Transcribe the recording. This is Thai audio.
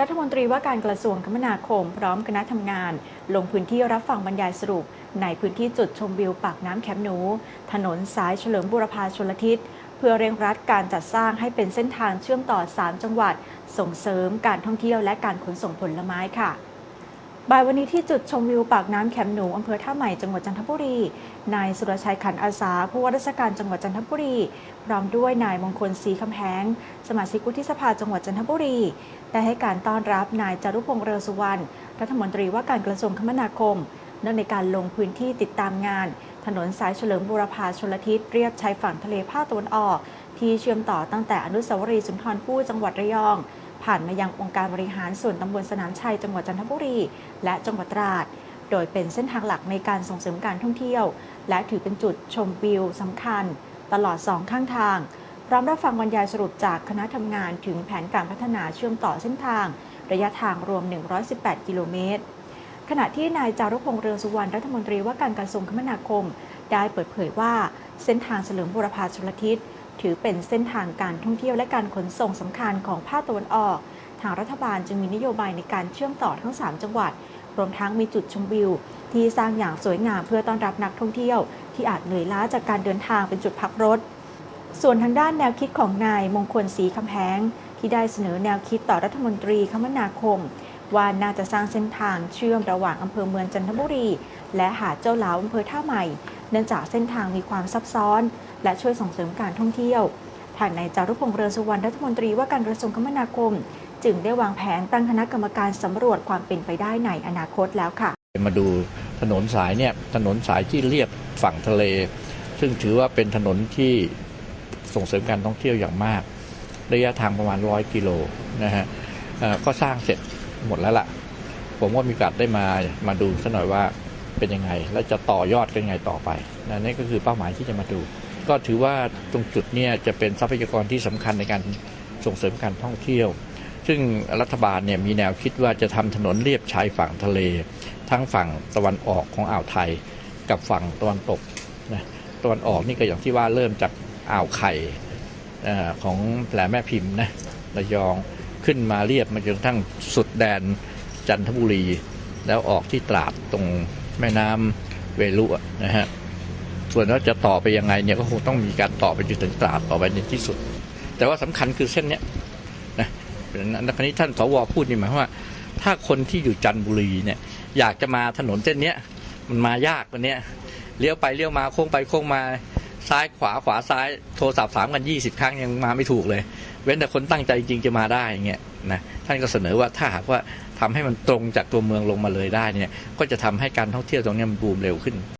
รัฐมนตรีว่าการกระทรวงคมนาคม พร้อมคณะทำงาน ลงพื้นที่รับฟังบรรยายสรุป ในพื้นที่จุดชมวิวปากน้ำแคมป์หนู ถนนสายเฉลิมบูรพาชลทิศ เพื่อเร่งรัดการจัดสร้างให้เป็นเส้นทางเชื่อมต่อ 3 จังหวัด ส่งเสริมการท่องเที่ยวและการขนส่งผลไม้ค่ะ บ่ายวันนี้ที่จุดชมวิวปากน้ำแคมป์หนูอำเภอท่าใหม่จังหวัดจันทบุรี นายสุรชัยขันอาสา ผู้ว่าราชการจังหวัดจันทบุรี พร้อมด้วยนายมงคลศรีคำแหงสมาชิกวุฒิสภาจังหวัดจันทบุรี ได้ให้การต้อนรับนายจารุพงษ์เรือสุวรรณรัฐมนตรีว่าการกระทรวงคมนาคม เนื่องในการลงพื้นที่ติดตามงาน ถนนสายเฉลิมบูรพาชลทิศเรียบชายฝั่งทะเลภาคตะวันออก ที่เชื่อมต่อตั้งแต่อนุสาวรีย์สุนทรภู่จังหวัดระยอง ผ่านมายังองค์การบริหารส่วนตำบลสนามชัยจังหวัดจันทบุรี และจังหวัดตราด โดยเป็นเส้นทางหลักในการส่งเสริมการท่องเที่ยว และถือเป็นจุดชมวิวสำคัญ ตลอดสองข้างทาง พร้อมรับฟังบรรยายสรุปจากคณะทำงานถึงแผนการพัฒนาเชื่อมต่อเส้นทาง ระยะทางรวม 118 กิโลเมตรขณะที่นายจารุพงษ์เรืองสุวรรณรัฐมนตรีว่าการกระทรวงคมนาคม ได้เปิดเผยว่าเส้นทางเฉลิมบูรพาชลทิศ ถือเป็นเส้นทางการท่องเที่ยวและการขนส่งสำคัญของภาคตะวันออก ทางรัฐบาลจึงมีนโยบายในการเชื่อมต่อทั้ง 3 จังหวัด รวมทั้งมีจุดชมวิว ที่สร้างอย่างสวยงามเพื่อต้อนรับนักท่องเที่ยว ที่อาจเหนื่อยล้าจากการเดินทางเป็นจุดพักรถ ส่วนทางด้านแนวคิดของนายมงคลศรีคำแพงที่ได้เสนอแนวคิดต่อรัฐมนตรีคมนาคม ว่าน่าจะสร้างเส้นทางเชื่อมระหว่างอำเภอเมืองจันทบุรี และหาดเจ้าหลาวอำเภอท่าใหม่ เนื่องจากเส้นทางมีความซับซ้อน และช่วยส่งเสริมการท่องเที่ยวทางนายจารุพงษ์เรืองสุวรรณรัฐมนตรีว่าการกระทรวงคมนาคม จึงได้วางแผนตั้งคณะกรรมการสำรวจความเป็นไปได้ในอนาคตแล้วค่ะ มาดูถนนสายเนี่ยถนนสายที่เรียบฝั่งทะเล ซึ่งถือว่าเป็นถนนที่ส่งเสริมการท่องเที่ยวอย่างมาก ระยะทางประมาณร้อยกิโลนะฮะก็สร้างเสร็จ หมดแล้วล่ะ ผมว่ามีโอกาสได้มามาดูสักหน่อยว่าเป็นยังไง และจะต่อยอดกันยังไงต่อไปนะนี่ก็คือเป้าหมายที่จะมาดู ก็ถือว่าตรงจุดเนี่ยจะเป็นทรัพยากรที่สำคัญในการส่งเสริมการท่องเที่ยว ซึ่งรัฐบาลเนี่ยมีแนวคิดว่าจะทำถนนเลียบชายฝั่งทะเล ทั้งฝั่งตะวันออกของอ่าวไทย กับฝั่งตะวันตกนะตะวันออกนี่ก็อย่างที่ว่าเริ่มจากอ่าวไข่ของแหลมแม่พิมพ์นะระยอง ขึ้นมาเรียบมาจนกระทั่งสุดแดนจันทบุรี แล้วออกที่ตราดตรงแม่น้ำเวลุะนะฮะส่วนว่าจะต่อไปยังไงเนี่ยก็คงต้องมีการต่อไปจนถึงตราดต่อไปในที่สุด แต่ว่าสำคัญคือเส้นเนี้ยนะในครั้นี้ท่านสวพูดนี่หมายความว่า ถ้าคนที่อยู่จันทบุรีเนี่ยอยากจะมาถนนเส้นเนี้ยมันมายากว่าเนี้ยเลี้ยวไปเลี้ยวมาโค้งไปโค้งมา ซ้ายขวาขวาซ้ายโทรศัพท์ถามกัน 20 ครั้งยังมาไม่ถูกเลย เว้นแต่คนตั้งใจจริงจะมาได้อย่างเงี้ยนะท่านก็เสนอว่าถ้าหากว่าทำให้มันตรงจากตัวเมืองลงมาเลยได้เนี่ยก็จะทำให้การท่องเที่ยวตรงนี้มันบูมเร็วขึ้น